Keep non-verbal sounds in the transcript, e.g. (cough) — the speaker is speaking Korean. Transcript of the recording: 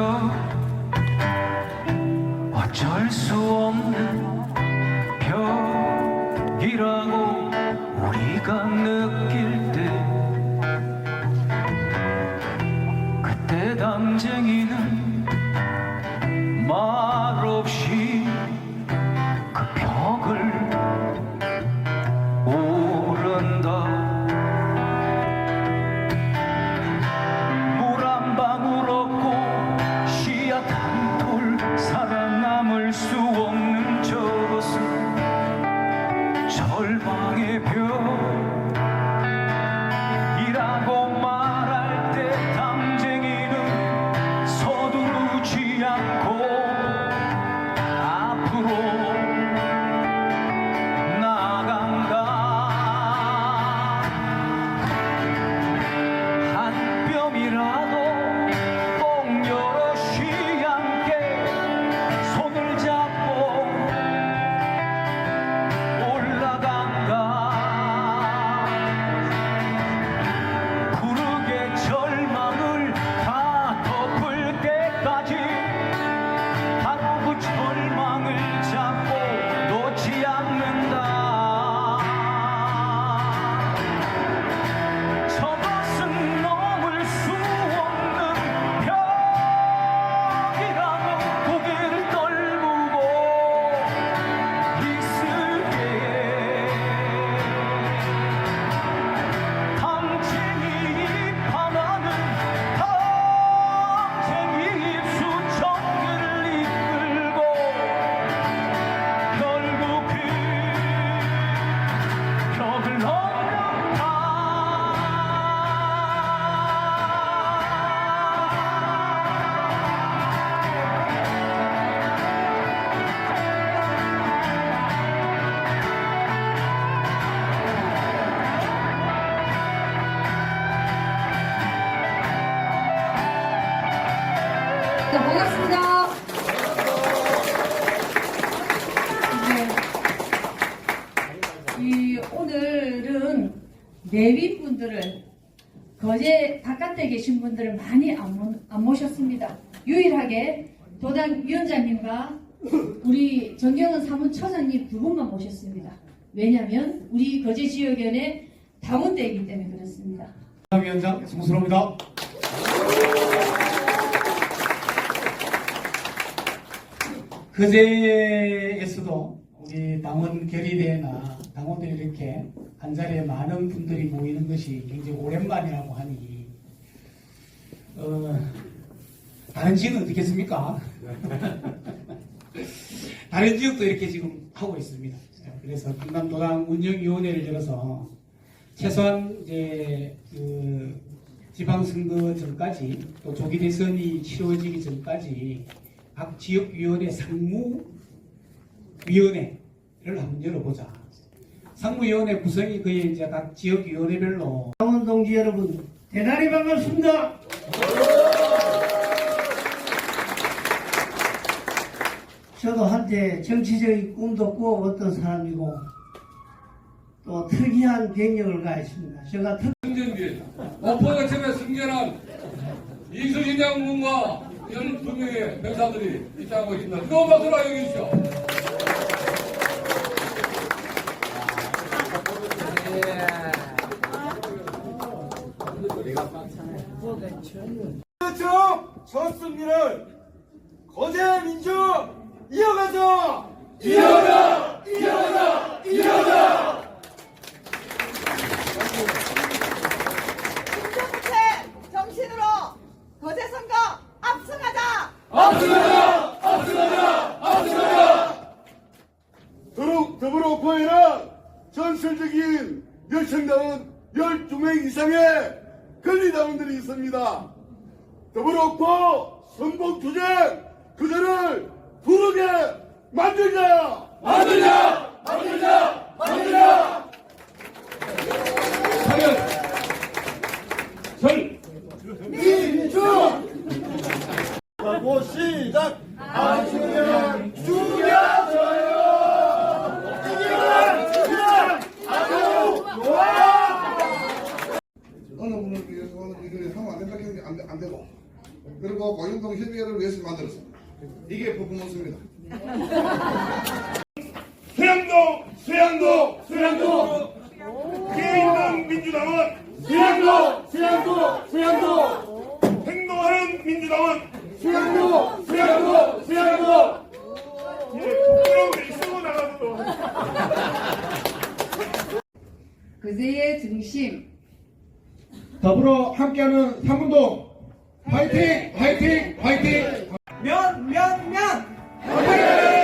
그저 어쩔 수 없는 벽이라고 우리가 느낄 때 그때 담쟁이는 말 절망의 벽 내빈 분들을 거제 바깥에 계신 분들을 많이 안, 모, 안 모셨습니다. 유일하게 도당 위원장님과 우리 정경은 사무처장님 두 분만 모셨습니다. 왜냐하면 우리 거제 지역연의 당원대이기 때문에 그렇습니다. 위원장 송수로입니다. 그제에서도 우리 당원 결의대회나 당원들이 이렇게 한 자리에 많은 분들이 모이는 것이 굉장히 오랜만이라고 하니 어, 다른 지역은 어떻겠습니까? (laughs) 다른 지역도 이렇게 지금 하고 있습니다. 그래서 경남도당 운영위원회를 열어서 최소한 이제 그 지방선거 전까지 또 조기 대선이 치러지기 전까지 각 지역위원회 상무 위원회를 한번 열어보자. 상무위원회 구성이 거의 이제 각 지역위원회별로 강원 동지 여러분 대단히 반갑습니다. 저도 한때 정치적인 꿈도 꾸어왔던 사람이고 또 특이한 경력을 가했습니다. 제가 특 오퍼가 처음에 승전한 이수진 장군과 12명의 병사들이 입장하고 있습니다. 뜨거운 박수로 여기 주시오. 저 좋습니를 거제 민족 이어가자 이어가 이어가 이어가. 공정무체 정신으로 거제 선거 압승하자. 더러, 더불어 보이는 전설적인 열성당은 12명 이상의 권리당원들이 있습니다. 더불어고 선봉투쟁 그들을 부르게 만들자! 만들자! 만들자! 만들자! 사연 설 민주! 하고 시작! 안수면 죽여줘요! 이기면! 이기면! 아주 좋아! 어느 분을 위해서 이걸 하면 안 된다 했는데 안, 돼- 안 되고 그리고 고용 행동협의회를 위해서 만들었습니다. 이게 퍼포먼스입니다. 수양도 수양도 수양도. 뒤에 있는 민주당은 수양도 수양도 수양도. 행동하는 민주당은 수양도 수양도 수양도. 예, 부끄러운데 있으고 나가도 그제의 중심. 더불어 함께하는 삼운동 화이팅! 화이팅! 화이팅! 면! 면! 면! 화이팅!